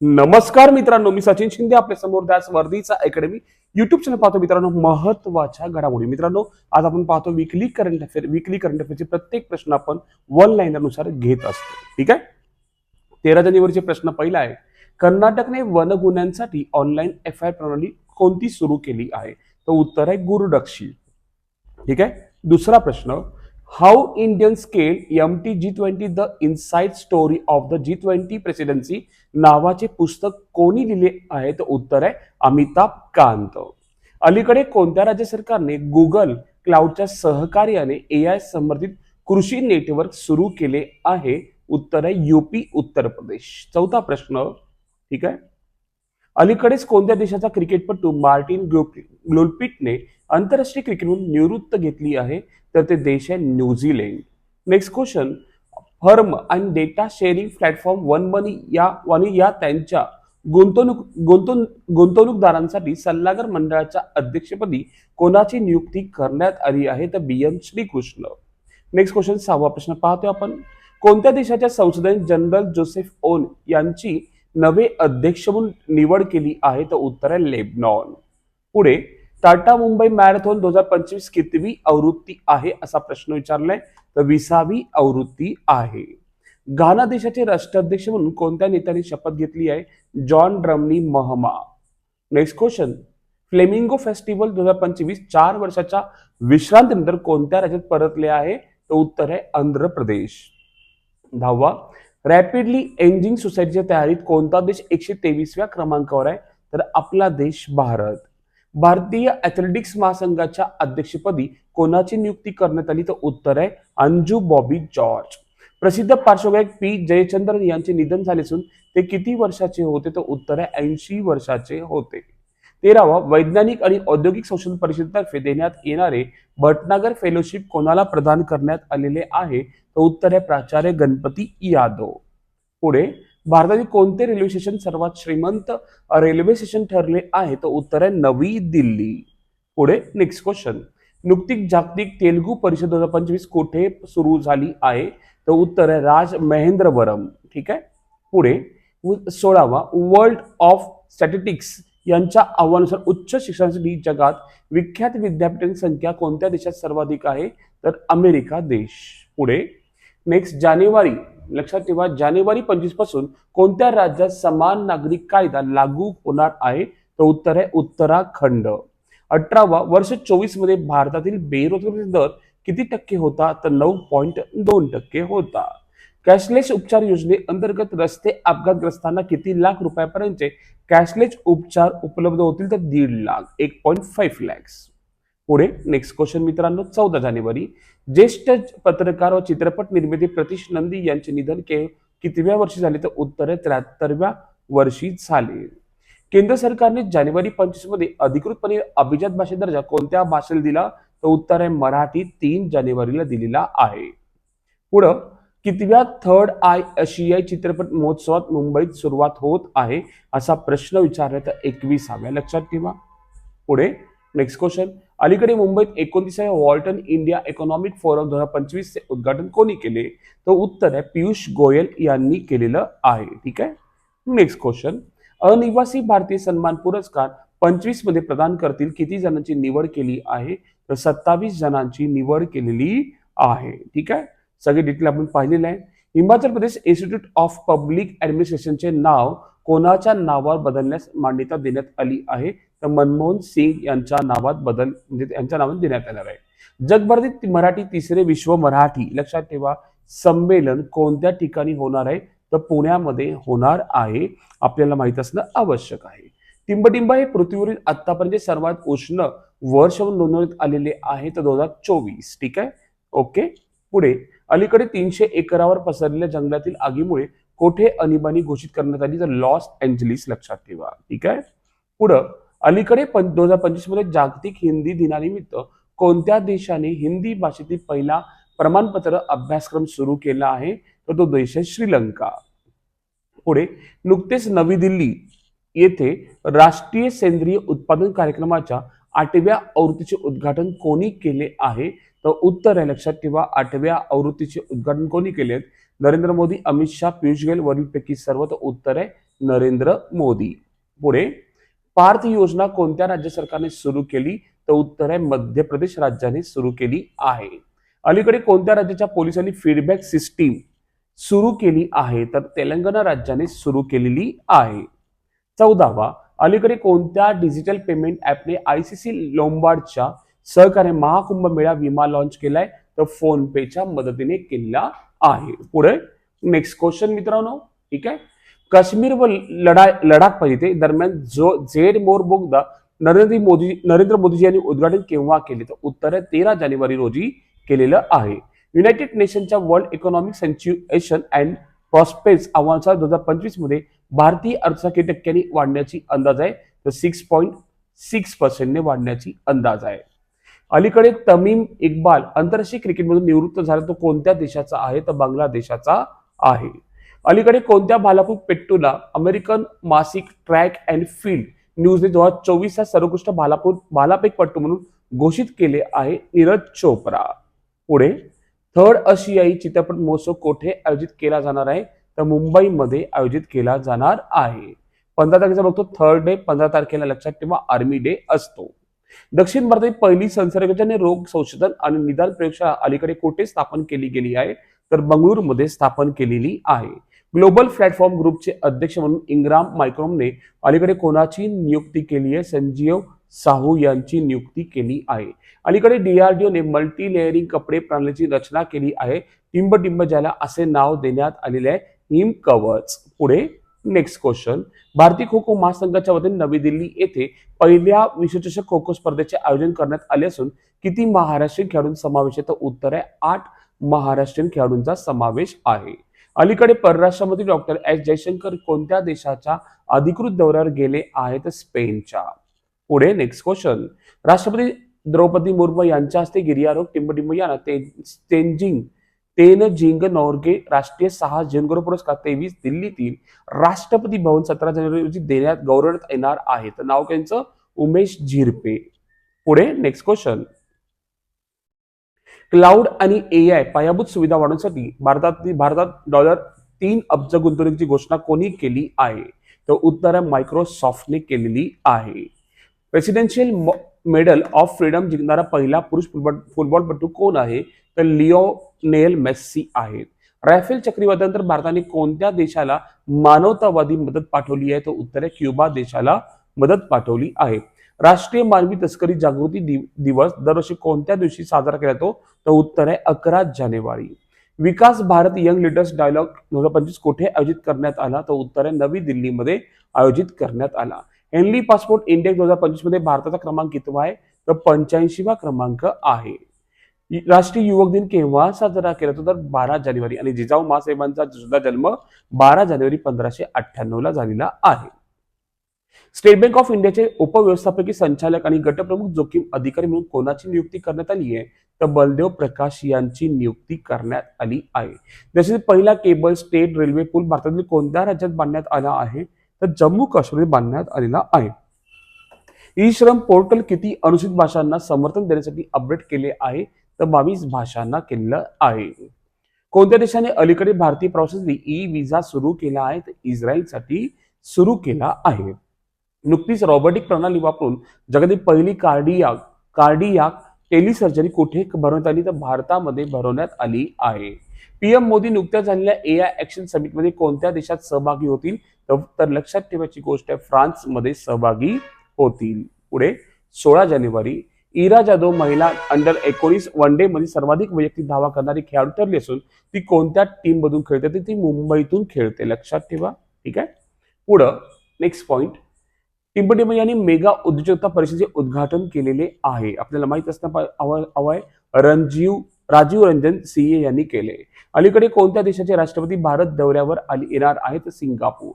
नमस्कार मित्रांनो मी सचिन शिंदे आपल्यासमोर त्याच वर्धीचा अकॅडमी युट्यूब चॅनल पाहतो मित्रांनो. महत्त्वाच्या घडामोडी. मित्रांनो आज आपण पाहतो weekly current affair weekly current अफेअरचे प्रत्येक प्रश्न आपण वन लाईनानुसार घेत असतो. ठीक आहे? तेरा जानेवारीचे प्रश्न पहिला आहे कर्नाटकने वन गुन्ह्यांसाठी ऑनलाईन एफ आय प्रणाली कोणती सुरू केली आहे? तर उत्तर आहे गुरुडक्षी. ठीक आहे? दुसरा प्रश्न how Indian scale M T G twenty the inside story of the G twenty presidency नावाचे पुस्तक कोणी लिहिले आहे? तर उत्तर आहे अमिताभ कांत. अलीकडे कोणत्या राज्य सरकारने गुगल क्लाउडच्या सहकार्याने ए आय संबंधित कृषी नेटवर्क सुरू केले आहे? उत्तर आहे युपी उत्तर प्रदेश. चौथा प्रश्न ठीक आहे? अलीकडेच कोणत्या देशाचा क्रिकेटपटू मार्टिन ग्लोपिटने आंतरराष्ट्रीय क्रिकेटमधून निवृत्त घेतली आहे? तर ते देश आहे New Zealand next question firm आणि data sharing platform one money या वनी या त्यांच्या गुंतवणूक गुंतवणूक गुंतवणूकदारांसाठी सल्लागार मंडळाच्या अध्यक्षपदी कोणाची नियुक्ती करण्यात आली आहे? तर B M Srikrishna. Next question सहावा प्रश्न पाहतो आपण. कोणत्या देशाच्या संसदेने जनरल जोसेफ ओन यांची नवे अध्यक्ष म्हणून निवड केली आहे? तर उत्तर आहे लेबनॉन. पुढे टाटा मुंबई मॅरेथॉन दोन हजार पंचवीस कितवी आवृत्ती आहे असा प्रश्न विचारलाय. तर विसावी आवृत्ती आहे. घाना देशाचे राष्ट्राध्यक्ष म्हणून कोणत्या नेत्याने शपथ घेतली आहे? John ड्रमनी महमा. Next question flamingo festival दोन हजार पंचवीस चार वर्षाच्या विश्रांतीनंतर कोणत्या राज्यात परतले आहे? तर उत्तर आहे आंध्र प्रदेश. दहावा. रॅपिडली एंजिंग सोसायटीच्या तयारीत कोणता देश एकशे तेवीसव्या क्रमांकावर आहे? तर आपला देश भारत. भारतीय ॲथलेटिक्स महासंघाच्या अध्यक्षपदी कोणाची नियुक्ती करण्यात आली? तर उत्तर आहे अंजू बॉबी जॉर्ज. प्रसिद्ध पार्श्वगायक पी जयचंद्रन यांचे निधन झाले असून ते किती वर्षाचे होते? तर उत्तर आहे ऐंशी वर्षाचे होते. तेरावा वैज्ञानिक आणि औद्योगिक संशोधन परिषदेतर्फे देण्यात येणारे भटनागर फेलोशिप कोणाला प्रदान करण्यात आलेले आहे? तर उत्तर आहे प्राचार्य गणपती यादव. पुढे भारतातील कोणते रेल्वे स्टेशन सर्वात श्रीमंत रेल्वे स्टेशन ठरले आहे? तर उत्तर आहे नवी दिल्ली. पुढे नेक्स्ट क्वेश्चन नुकतीच जागतिक तेलुगू परिषद दोन हजार पंचवीस कुठे सुरू झाली आहे? तर उत्तर आहे राज महेंद्रवरम. ठीक आहे? पुढे सोळावा वर्ल्ड ऑफ स्टॅटिस्टिक्स यांच्या आव्हानानुसार उच्च शिक्षणासाठी जगात विख्यात विद्यापीठांची संख्या कोणत्या देशात सर्वाधिक आहे? तर अमेरिका देश. पुढे नेक्स्ट जानेवारी लक्षात ठेवा जानेवारी पंचवीसपासून कोणत्या राज्यात समान नागरिक कायदा लागू होणार आहे? तर उत्तर आहे उत्तराखंड. अठरावा वर्ष चोवीसमध्ये भारतातील बेरोजगारी दर किती टक्के होता? तर नऊ पॉईंट दोन टक्के होता. कॅशलेस उपचार योजने अंतर्गत रस्ते अपघातग्रस्तांना किती लाख रुपयापर्यंतचे कॅशलेस उपचार उपलब्ध होतील? तर दीड लाख एक पॉईंट फाईव्ह लॅक्स. पुढे नेक्स्ट क्वेश्चन मित्रांनो चौदा जानेवारी. ज्येष्ठ पत्रकार व चित्रपट निर्मिती प्रतीश नंदी यांचे निधन के कितव्या वर्षी झाले? तर उत्तर त्र्याहत्तरव्या वर्षी झाले. केंद्र सरकारने जानेवारी पंचवीसमध्ये अधिकृतपणे अभिजात भाषे दर्जा कोणत्या भाषेला दिला? तर उत्तर आहे मराठी तीन जानेवारीला दिलेला आहे. पुढं कितव्या थर्ड आय आशियाई चित्रपट महोत्सवात मुंबईत सुरुवात होत आहे? असा प्रश्न विचारला तर एकविसाव्या लक्षात ठेवा. पुढे नेक्स्ट क्वेश्चन अलीकडे मुंबईत एकोणतीसाव्या वॉल्टन इंडिया इकॉनॉमिक फोरम दोन हजार पंचवीसचे उद्घाटन कोणी केले? तर उत्तर आहे पियुष गोयल यांनी केलेलं आहे. ठीक आहे? नेक्स्ट क्वेश्चन अनिवासी भारतीय सन्मान पुरस्कार पंचवीसमध्ये प्रदान करतील किती जणांची निवड केली आहे? तर सत्तावीस जणांची निवड केलेली आहे. ठीक आहे? सगळे डिटेल आपण पाहिलेले आहे. Himachal Pradesh institute of public ऍडमिनिस्ट्रेशनचे नाव कोणाच्या नावावर बदलण्यास मान्यता देण्यात आली आहे? तर मनमोहन सिंग यांच्या नावात बदल म्हणजे यांच्या नावात देण्यात येणार आहे. जगभरातील मराठी तिसरे विश्व मराठी लक्षात ठेवा संमेलन कोणत्या ठिकाणी होणार आहे? तर पुण्यामध्ये होणार आहे आपल्याला माहीत असणं आवश्यक आहे. टिंबटिंब हे पृथ्वीवरील आतापर्यंत सर्वात उष्ण वर्ष नोंदवण्यात आलेले आहे तर दोन हजार चोवीस ठीक आहे? ओके पुढे. अलीकडे तीनशे एकरावर पसरलेल्या जंगलातील आगीमुळे कोठे अनिबाणी घोषित करण्यात आली? तर लॉस एंजलिस लक्षात ठेवा ठीक आहे? पुढं. अलीकडे दोन हजार पंचवीसमध्ये जागतिक हिंदी दिनानिमित्त कोणत्या देशाने हिंदी भाषेतील पहिला प्रमाणपत्र अभ्यासक्रम सुरू केला आहे? तर तो देश आहे श्रीलंका. पुढे नुकतेच नवी दिल्ली येथे राष्ट्रीय सेंद्रिय उत्पादन कार्यक्रमाच्या आठव्या आवृत्तीचे उद्घाटन कोणी केले आहे? तर उत्तर आहे लक्षात ठेवा आठव्या आवृत्तीचे उद्घाटन कोणी केले नरेंद्र मोदी अमित शाह पियुष गोयल वरीलपैकी सर्व तर उत्तर आहे नरेंद्र मोदी. पुढे पार्थ योजना कोणत्या राज्य सरकारने सुरू केली? तर उत्तर आहे मध्य प्रदेश राज्याने सुरू केली आहे. अलीकडे कोणत्या राज्याच्या पोलिसांनी फीडबॅक सिस्टीम सुरू केली आहे? तर तेलंगणा राज्याने सुरू केलेली आहे. चौदावा अलीकडे कोणत्या डिजिटल पेमेंट ऍपने आयसीसी लोंबार्डच्या सहकार्य महाकुंभ मेळा विमा लॉन्च केलाय? तर फोन पेच्या मदतीने केलेला आहे. पुढे नेक्स्ट क्वेश्चन मित्रांनो. ठीक आहे? काश्मीर व लढा लडाख पाहिजे दरम्यान जो झेड मोर बोगदा नरेंद्र मोदी नरेंद्र मोदीजी यांनी उद्घाटन केव्हा केले? तर उत्तर तेरा जानेवारी रोजी केलेलं आहे. United नेशनच्या World Economic situation and prospect अहवालानुसार दोन हजार पंचवीसमध्ये भारतीय अर्थसंख्या किती टक्क्यांनी वाढण्याची अंदाज आहे. तर सिक्स पॉईंट सिक्स पर्सेंटने वाढण्याची अंदाज आहे. अलीकडे तमीम इक्बाल आंतरराष्ट्रीय क्रिकेटमधून निवृत्त झाला. तो कोणत्या देशाचा आहे? तर बांगलादेशाचा आहे. अलीकडे कोणत्या भालाफेक पेट्टूला अमेरिकन मासिक ट्रॅक अँड फील्ड न्यूजने दोन हजार चोवीसचा सर्वोत्कृष्ट भालाफेक भालाफेकपट्टू म्हणून घोषित केले आहे नीरज चोप्रा. पुढे थर्ड आशियाई चित्रपट महोत्सव कोठे आयोजित केला जाणार आहे? तर मुंबईमध्ये आयोजित केला जाणार आहे. पंधरा तारखेचा बघतो थर्ड डे पंधरा तारखेला लक्षात ठेवा आर्मी डे असतो. दक्षिण भारतातील पहिली संसर्गजन्य रोग संशोधन आणि निदान प्रयोगशाळा अलीकडे कुठे स्थापन केली गेली आहे? तर बंगळुरूमध्ये स्थापन केलेली आहे. ग्लोबल प्लॅटफॉर्म ग्रुपचे अध्यक्ष म्हणून इंग्राम मायक्रोमने अलीकडे कोणाची नियुक्ती केली आहे? संजीव साहू यांची नियुक्ती केली आहे. अलीकडे डीआरडीओने मल्टी लेअरिंग कपडे प्रणालीची रचना केली आहे. टिंब टिंब ज्याला असे नाव देण्यात आलेले आहे. हिम कवच पुढे नेक्स्ट क्वेश्चन भारतीय खो खो महासंघाच्या वतीने नवी दिल्ली येथे पहिल्या विश्वचषक खो खो स्पर्धेचे आयोजन करण्यात आले असून किती महाराष्ट्रीयन खेळाडूंचा समावेश आहे? तर उत्तर आहे आठ महाराष्ट्रीयन खेळाडूंचा समावेश आहे. अलीकडे परराष्ट्र मंत्री डॉक्टर एस जयशंकर कोणत्या देशाच्या अधिकृत दौऱ्यावर गेले आहेत? स्पेनच्या. पुढे नेक्स्ट क्वेश्चन राष्ट्रपती द्रौपदी मुर्मू यांच्या हस्ते गिर्यारोग टिंबटिंब यांना तेनजिंग तेनजिंग नॉर्गे राष्ट्रीय सहा जनगौरव पुरस्कार तेवीस दिल्लीतील राष्ट्रपती भवन सतरा जानेवारी रोजी देण्यात गौरवण्यात येणार आहेत. तर नाव त्यांचं? उमेश झिरपे. पुढे नेक्स्ट क्वेश्चन क्लाउड आणि ए आय पायाभूत सुविधा वाढवण्यासाठी भारतात भारतात डॉलर तीन अब्ज गुंतवणुकीची घोषणा कोणी केली आहे? तर उत्तर मायक्रोसॉफ्टने केलेली आहे. प्रेसिडेन्शियल मेडल ऑफ फ्रीडम जिंकणारा पहिला पुरुष फुटबॉल फुटबॉलपटू कोण आहे? तर लिओनेल मेस्सी आहेत रायफेल चक्रीवादळानंतर भारताने कोणत्या देशाला मानवतावादी मदत पाठवली आहे? तर उत्तर आहे क्युबा देशाला मदत पाठवली आहे. राष्ट्रीय मानवी तस्करी जागृती दिवस दरवर्षी कोणत्या दिवशी साजरा केला जातो? तर उत्तर आहे अकरा जानेवारी. Vikas Bharat young leaders dialogue दोन हजार पंचवीस कोठे आयोजित करण्यात आला? तर उत्तर आहे नवी दिल्लीमध्ये आयोजित करण्यात आला. हेनली पासपोर्ट इंडेक्स दोन हजार पंचवीसमध्ये भारताचा क्रमांक कितवा आहे? तर पंच्याऐंशीवा क्रमांक आहे. राष्ट्रीय युवक दिन केव्हा साजरा केला जातो? तर बारा जानेवारी. आणि जिजाऊ मासाहेबांचा सुद्धा जन्म बारा जानेवारी पंधराशे अठ्ठ्याण्णव ला झालेला आहे. स्टेट बँक ऑफ इंडियाचे उपव्यवस्थापकीय संचालक आणि गटप्रमुख जोखीम अधिकारी म्हणून कोणाची नियुक्ती करण्यात आली आहे? तर बलदेव प्रकाश यांची नियुक्ती करण्यात आली आहे. जसे पहिला केबल स्टेट रेल्वे पूल भारतातील कोणत्या राज्यात बांधण्यात आला आहे? तर जम्मू काश्मीर बांधण्यात आलेला आहे. ई श्रम पोर्टल किती अनुसूचित भाषांना समर्थन देण्यासाठी अपडेट केले आहे? तर बावीस भाषांना केलेलं आहे. कोणत्या देशाने अलीकडे भारतीय प्रवासासाठी ई विजा सुरू केला आहे? तर इस्रायलसाठी सुरू केला आहे. नुकतीच रॉबोटिक प्रणाली वापरून जगातील पहिली कार्डियाक कार्डियाक टेलिसर्जरी कुठे भरवण्यात आली? तर भारतामध्ये भरवण्यात आली आहे. पीएम मोदी नुकत्याच झालेल्या ए आय ऍक्शन समिटमध्ये कोणत्या देशात सहभागी होतील? तर- तर लक्षात ठेवायची गोष्ट आहे फ्रान्समध्ये सहभागी होतील. पुढे सोळा जानेवारी इरा जाधव महिला अंडर एकोणीस वन डे मध्ये सर्वाधिक वैयक्तिक धावा करणारी खेळाडू ठरली असून ती कोणत्या टीम मधून खेळते? तर ती मुंबईतून खेळते. लक्षात ठेवा. ठीक आहे? पुढं नेक्स्ट पॉइंट टिंबटिंब यांनी मेगा उद्योजकता परिषदेचे उद्घाटन केलेले आहे. आपल्याला माहीत असणं पा- हवं आहे रणजीव राजीव रंजन सिंह यांनी केले. अलीकडे कोणत्या देशाचे राष्ट्रपती भारत दौऱ्यावर आली येणार आहेत? सिंगापूर.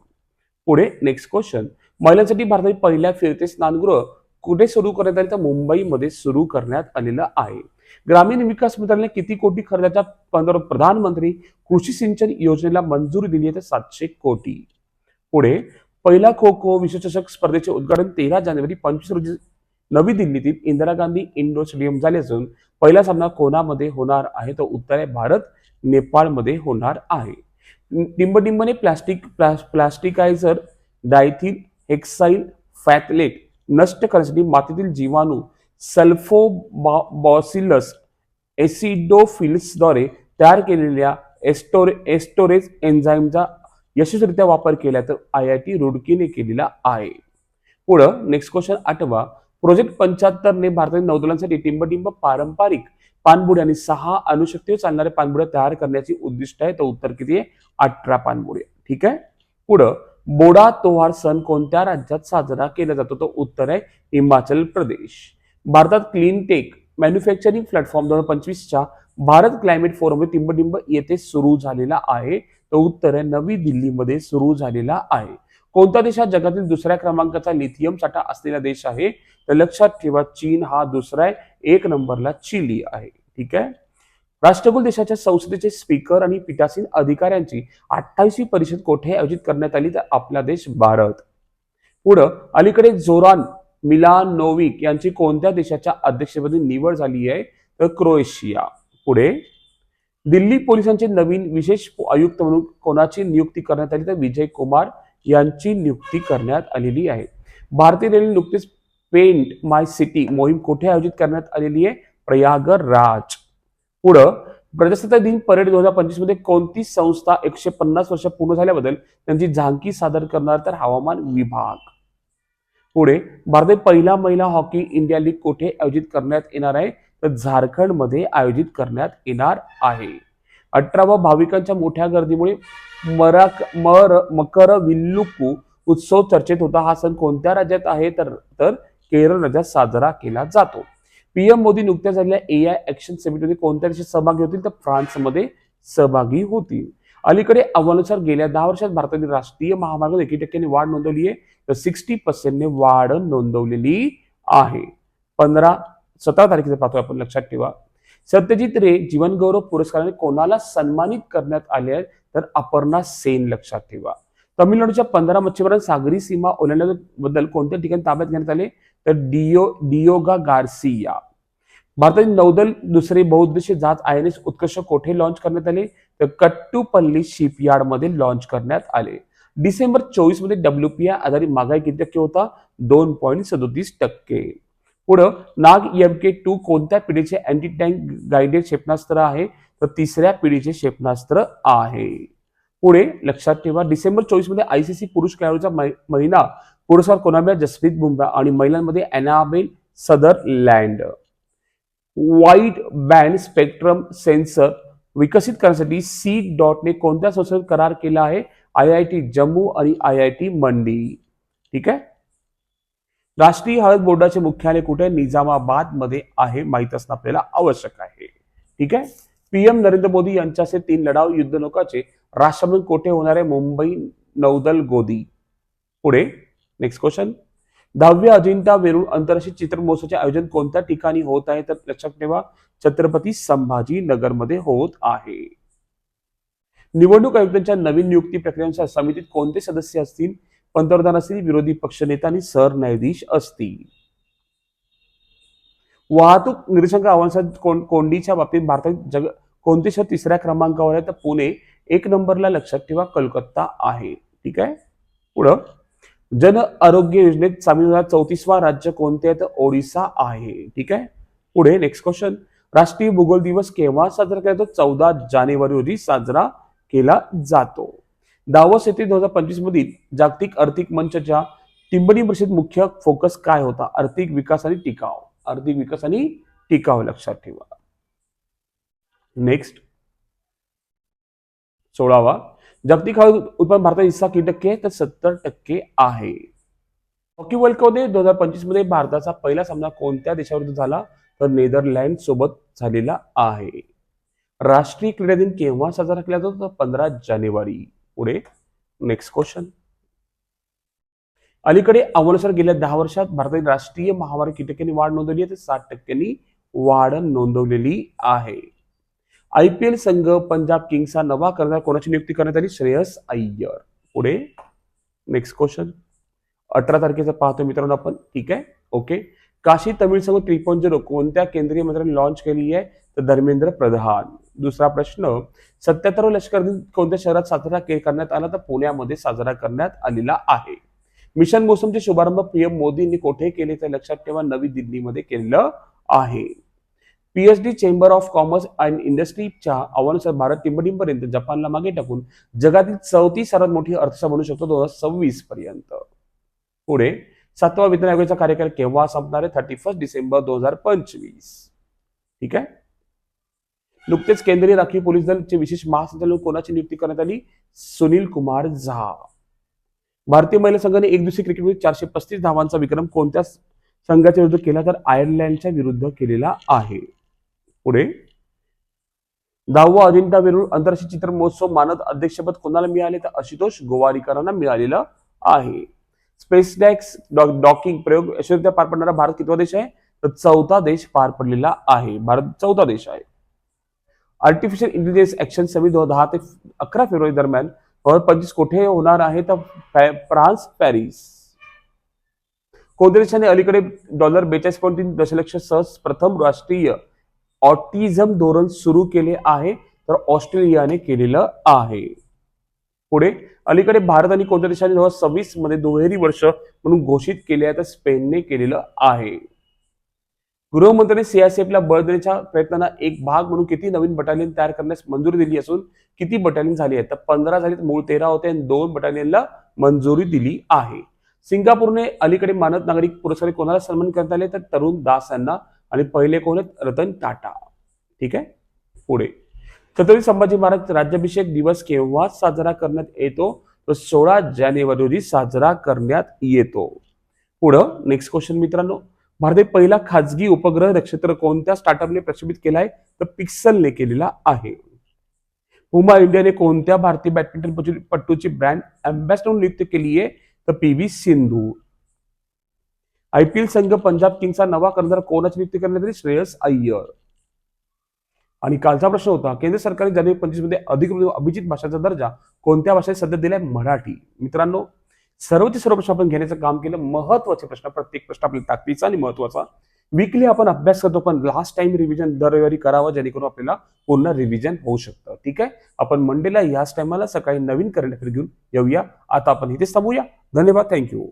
पुढे नेक्स्ट क्वेश्चन महिलांसाठी भारतातील पहिल्या फिरते स्नानगृह कुठे सुरू करण्यात आले? तर मुंबईमध्ये सुरू करण्यात आलेलं आहे. ग्रामीण विकास मंत्रालयाने किती कोटी खर्चाच्या प्रधानमंत्री कृषी सिंचन योजनेला मंजुरी दिली आहे? तर सातशे कोटी. पुढे पहिला खो खो विश्वचषक स्पर्धेचे उद्घाटन तेरा जानेवारी पंचवीस रोजी नवी दिल्लीतील इंदिरा गांधी इंडोर स्टेडियम झाले असून पहिला सामना कोणामध्ये होणार आहे? तर उत्तर भारत नेपाळमध्ये होणार आहे. टिंबटिंबने प्लास्टिक प्लास प्लास्टिकायझर डायथिल हेक्साईल फॅथलेट नष्ट करण्यासाठी मातीतील जीवाणू सल्फोबॉसिलस एसिडोफिल्सद्वारे तयार केलेल्या एस्टोरे एस्टोरेज एन्झाईमचा यशस्वीरित्या वापर केला तर आय आय टी रुडकीने केलेला आहे. पुढं नेक्स्ट क्वेश्चन आठवा. प्रोजेक्ट पंच्याहत्तरने भारतातील नौदलांसाठी टिंबटिंब पारंपरिक पाणबुड्या आणि सहा अणुशक्तीवर चालणाऱ्या पाणबुड्या तयार करण्याची उद्दिष्ट आहे. तर उत्तर किती आहे? अठरा पाणबुड्या ठीक आहे? पुढं बोडा तोहार सण कोणत्या राज्यात साजरा केला जातो? तो उत्तर आहे हिमाचल प्रदेश. भारतात क्लीन टेक मॅन्युफॅक्चरिंग प्लॅटफॉर्म दोन हजार पंचवीसच्या भारत क्लायमेट फोरम टिंबटिंब येथे सुरू झालेला आहे. तर उत्तर आहे नवी दिल्लीमध्ये सुरू झालेला आहे. कोणता देश हा जगातील दुसऱ्या क्रमांकाचा लिथियम साठा असलेला देश आहे? तर लक्षात ठेवा चीन हा दुसरा आहे एक नंबरला चिली आहे. ठीक आहे? राष्ट्रकुल देशाच्या संसदेचे स्पीकर आणि पीठासीन अधिकाऱ्यांची अठ्ठावीसवी परिषद कोठे आयोजित करण्यात आली? तर आपला देश भारत. पुढं अलीकडे जोरान मिलान नोविक यांची कोणत्या देशाच्या अध्यक्षपदी निवड झाली आहे? तर क्रोएशिया. पुढे दिल्ली पोलिसांचे नवीन विशेष आयुक्त म्हणून कोणाची नियुक्ती करण्यात आली तर विजय कुमार यांची नियुक्ती करण्यात आलेली आहे. भारतीय रेल्वे नुकतीच पेंट माय सिटी मोहीम कुठे आयोजित करण्यात आलेली आहे? प्रयागराज. पुढं प्रजासत्ताक दिन परेड दोन हजार पंचवीसमध्ये कोणती संस्था एकशे पन्नास वर्ष पूर्ण झाल्याबद्दल त्यांची झांकी सादर करणार तर हवामान विभाग? पुढे भारतात पहिला महिला हॉकी इंडिया लीग कुठे आयोजित करण्यात येणार आहे? तर झारखंडमध्ये आयोजित करण्यात येणार आहे. अठरावा भाविकांच्या मोठ्या गर्दीमुळे मराक मर मकर विल्लुकू उत्सव चर्चेत होता. हा सण कोणत्या राज्यात आहे? तर तर केरळ राज्यात साजरा केला जातो. पीएम मोदी नुकत्याच झालेल्या ए आय ऍक्शन समिटमध्ये कोणत्या देशात सहभागी होतील? तर फ्रान्समध्ये सहभागी होतील. अलीकडे अहवालानुसार गेल्या दहा वर्षात भारतातील राष्ट्रीय महामार्ग एकी टक्क्याने वाढ नोंदवली आहे. तर सिक्स्टी पर्सेंटने वाढ नोंदवलेली आहे. पंधरा सतरा तारखेचा पाहतोय आपण लक्षात ठेवा. सत्यजित रे जीवनगौरव पुरस्काराने कोणाला सन्मानित करण्यात आले आहे? तर अपर्णा सेन लक्षात ठेवा. तमिळनाडूच्या पंधरा मच्छीमारांना सागरी सीमा ओलांडल्याबद्दल कोणत्या ठिकाणी ताब्यात घेण्यात आले? तर डिओ डियोगा गार्सिया. भारतातील नौदल दुसरे बहुद्देशीय जात आय एन एस उत्कर्ष कोठे लॉन्च करण्यात आले? तर कट्टुपल्ली शिपयार्डमध्ये लॉन्च करण्यात आले. डिसेंबर चोवीसमध्ये डब्ल्यूपीआय आधारित मागाई किती टक्के होता? दोन पॉईंट सदोतीस टक्के. पुढं नाग एम के टू कोणत्या पिढीचे अँटी टँक गाइडेड क्षेपणास्त्र आहे? तर तिसऱ्या पिढीचे क्षेपणास्त्र आहे. पुढे लक्षात ठेवा डिसेंबर चोवीसमध्ये आयसीसी पुरुष खेळाडूचा महिना. पुरस्कार कोणा जसप्रीत बुमराह आणि महिलांमध्ये अॅनाबेल सदरलँड. वाईट बँड स्पेक्ट्रम सेन्सर विकसित करण्यासाठी सी डॉटने कोणत्या संस्थेत करार केला आहे? आय आय टी जम्मू आणि आय आय टी मंडी. ठीक आहे? राष्ट्रीय हळद बोर्डाचे मुख्यालय कुठे? निजामाबादमध्ये आहे. माहीत असणं आपल्याला आवश्यक आहे. ठीक आहे? पीएम नरेंद्र मोदी यांच्या तीन तीन लढाऊ युद्धनौकाचे राष्ट्रमंत्री कोठे होणार? आहे मुंबई नौदल गोदी. पुढे. नेक्स्ट क्वेश्चन दहाव्या अजिंठा वेरूळ आंतरराष्ट्रीय चित्र महोत्सवाचे आयोजन कोणत्या ठिकाणी होत आहे? तर लक्षात ठेवा छत्रपती संभाजी नगरमध्ये होत आहे. निवडणूक आयुक्तांच्या नवीन नियुक्ती प्रक्रियेनुसार समितीत कोणते सदस्य असतील? पंतप्रधान असतील विरोधी पक्षनेता आणि सरन्यायाधीश असतील. वाहतूक निर्देशांक आव्हानासाठी कोंडीच्या बाबतीत भारतात जग कोणते शहर तिसऱ्या क्रमांकावर आहे? तर पुणे एक नंबरला लक्षात ठेवा कलकत्ता आहे. ठीक आहे? पुढं. जन आरोग्य योजनेत सामील होणार चौतीसवा राज्य कोणते आहे? तर ओडिसा आहे. ठीक आहे? पुढे नेक्स्ट क्वेश्चन राष्ट्रीय भूगोल दिवस केव्हा साजरा केला जातो? चौदा जानेवारी रोजी साजरा केला जातो. दावस येथे दोन हजार पंचवीस मधील जागतिक आर्थिक मंचच्या टिंबणी परिषद मुख्य फोकस काय होता? आर्थिक विकास आणि टिकाव. आर्थिक विकास आणि टिकाव लक्षात ठेवा. नेक्स्ट सोळावा. जागतिक हळद उत्पादन भारताचा हिस्सा किती टक्के? तर सत्तर टक्के आहे. हॉकी वर्ल्ड कपमध्ये दोन हजार पंचवीसमध्ये भारताचा पहिला सामना कोणत्या देशाविरुद्ध झाला? तर नेदरलँड सोबत झालेला आहे. राष्ट्रीय क्रीडा दिन केव्हा साजरा केला जातो? तर पंधरा जानेवारी. पुढे नेक्स्ट क्वेश्चन अलीकडे अवनुसार गेल्या दहा वर्षात भारतातील राष्ट्रीय महामारी किती टक्क्यांनी वाढ नोंदवली आहे. तर साठ टक्क्यांनी वाढ नोंदवलेली आहे. आय पी एल संघ पंजाब किंग्सचा नवा कर्णधार कोणाची नियुक्ती करण्यात आली? श्रेयस अय्यर. पुढे नेक्स्ट क्वेश्चन अठरा तारखेचा पाहतो मित्रांनो आपण. ठीक आहे? ओके काशी तमिळ संघ थ्री झिरो कोणत्या केंद्रीय मंत्र्यांनी लॉन्च केली आहे? तर धर्मेंद्र प्रधान. दुसरा प्रश्न सत्याहत्तर लष्कर दिन कोणत्या शहरात साजरा करण्यात आला? तर पुण्यामध्ये साजरा करण्यात आलेला आहे. मिशन मोसमचे शुभारंभ पीएम मोदींनी कोठे केले? ते लक्षात ठेवा नवी दिल्लीमध्ये केलेलं आहे. PhD chamber of commerce and इंडस्ट्रीच्या आव्हानानुसार भारत टिंबटिंपर्यंत जपानला मागे टाकून जगातील चौथी सर्वात मोठी अर्थसा बनू शकतो दोन हजार सव्वीस पर्यंत. पुढे सातवा वेतन आयोगाचा कार्यकाल केव्हा संपणार आहे? थर्टी फर्स्ट डिसेंबर दोन हजार पंचवीस. ठीक आहे? नुकतेच केंद्रीय राखीव पोलीस दलचे विशेष महासंचालक कोणाची नियुक्ती करण्यात आली? सुनील कुमार झा. भारतीय महिला संघाने एक दिवसीय क्रिकेटमध्ये चारशे पस्तीस धावांचा विक्रम कोणत्या संघाच्या विरुद्ध केला? तर आयर्लंडच्या विरुद्ध केलेला आहे. पुढे. दहावा अजिंठा वेरूळ आंतरराष्ट्रीय चित्र महोत्सव मानद अध्यक्षपद कोणाला मिळाले? तर आशुतोष गोवारीकरांना मिळालेलं आहे. स्पेस डॅक्स डॉकिंग प्रयोग यशस्वीरित्या पार पडणारा भारत कितवा देश आहे? तर चौथा देश पार पडलेला आहे. भारत चौथा देश आहे. आर्टिफिशियल इंटेलिजन्स ऍक्शन समिट दोन दहा ते अकरा फेब्रुवारी दरम्यान दोन पंचवीस कुठे होणार आहे तर फ्रान्स पॅरिस. कोदेशाने अलीकडे डॉलर बेचाळीस पॉईंट तीन दशलक्ष सहज प्रथम राष्ट्रीय ऑटिझम धोरण सुरू केले आहे तर ऑस्ट्रेलियाने केलेलं आहे. पुढे अलीकडे भारत आणि कोणत्या देशाने दोन हजार सव्वीसमध्ये दुहेरी वर्ष म्हणून घोषित केले आहे तर स्पेनने केलेलं आहे. गृहमंत्र्यांनी सीआयसीएफला बळ देण्याच्या प्रयत्नांना एक भाग म्हणून किती नवीन बटालियन तयार करण्यास मंजुरी दिली असून किती बटालियन झाली आहेत? तर पंधरा झाली तर मूळ तेरा होते आणि दोन बटालियनला मंजुरी दिली आहे. सिंगापूरने अलीकडे मानद नागरिक पुरस्कार कोणाला सन्मान करण्यात आले? तर तरुण दास यांना. आणि पहिले कोण आहेत? रतन टाटा. ठीक आहे? पुढे. छत्रपती संभाजी महाराज राज्याभिषेक दिवस केव्हा साजरा करण्यात येतो? तर सोळा जानेवारी रोजी साजरा करण्यात येतो. पुढं नेक्स्ट क्वेश्चन मित्रांनो. भारतात पहिला खाजगी उपग्रह नक्षत्र कोणत्या स्टार्टअपने प्रक्षेपित केला आहे? तर पिक्सलने केलेला आहे. पुमा इंडियाने कोणत्या भारतीय बॅडमिंटन पट्टूची ब्रँड अँबॅसडर नियुक्त केली आहे? तर पी व्ही सिंधू. आयपीएल संघ पंजाब किंगचा नवा कर्णधार कोणाची नियुक्ती करण्यात आली? श्रेयस अय्यर. आणि कालचा प्रश्न होता केंद्र सरकारने जानेवारी पंचवीसमध्ये अधिकृत अभिजित भाषाचा दर्जा कोणत्या भाषेत सध्या दिलाय? मराठी. मित्रांनो सर्वचे सर्व प्रश्न आपण घेण्याचं काम केलं महत्त्वाचे प्रश्न प्रत्येक प्रश्न आपल्या ताकदीचा आणि महत्त्वाचा. वीकली आपण अभ्यास करतो पण लास्ट टाइम रिव्हिजन दर रविवारी करावं जेणेकरून आपल्याला पूर्ण रिव्हिजन होऊ शकतं. ठीक आहे? आपण मंडेला याच टायमाला सकाळी नवीन करंट अफेअर घेऊन येऊया. आता आपण इथेच थांबूया. धन्यवाद. थँक्यू